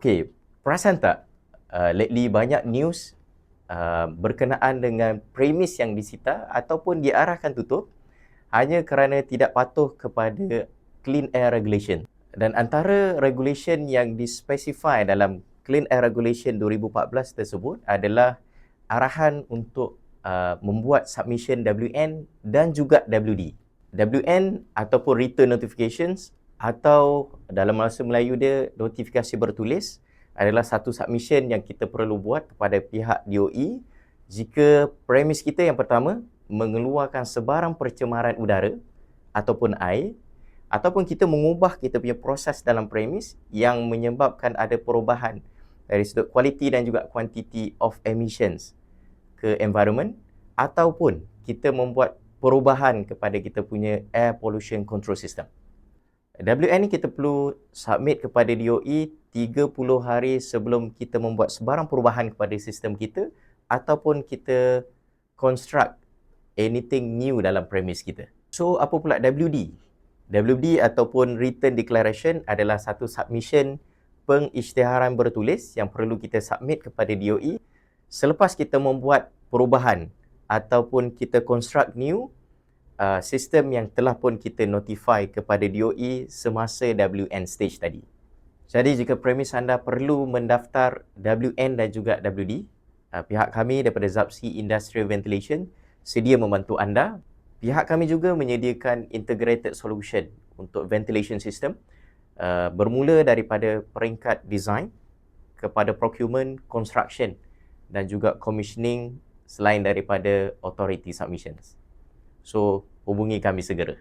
Okay, perasan tak uh, lately banyak news uh, berkenaan dengan premis yang disita ataupun diarahkan tutup hanya kerana tidak patuh kepada Clean Air Regulation. Dan antara regulation yang dispecify dalam Clean Air Regulation 2014 tersebut adalah arahan untuk uh, membuat submission WN dan juga WD. WN ataupun Return Notifications atau dalam bahasa Melayu dia notifikasi bertulis adalah satu submission yang kita perlu buat kepada pihak DOE jika premis kita yang pertama mengeluarkan sebarang percemaran udara ataupun air ataupun kita mengubah kita punya proses dalam premis yang menyebabkan ada perubahan dari sudut kualiti dan juga kuantiti of emissions ke environment ataupun kita membuat perubahan kepada kita punya air pollution control system. WN ni kita perlu submit kepada DOE 30 hari sebelum kita membuat sebarang perubahan kepada sistem kita ataupun kita construct anything new dalam premise kita. So apa pula WD? WD ataupun Written Declaration adalah satu submission pengisytiharan bertulis yang perlu kita submit kepada DOE selepas kita membuat perubahan ataupun kita construct new uh, sistem yang telah pun kita notify kepada DOE semasa WN stage tadi. Jadi jika premis anda perlu mendaftar WN dan juga WD, uh, pihak kami daripada Zapsi Industrial Ventilation sedia membantu anda Pihak kami juga menyediakan integrated solution untuk ventilation system uh, bermula daripada peringkat design kepada procurement, construction dan juga commissioning selain daripada authority submissions. So, hubungi kami segera.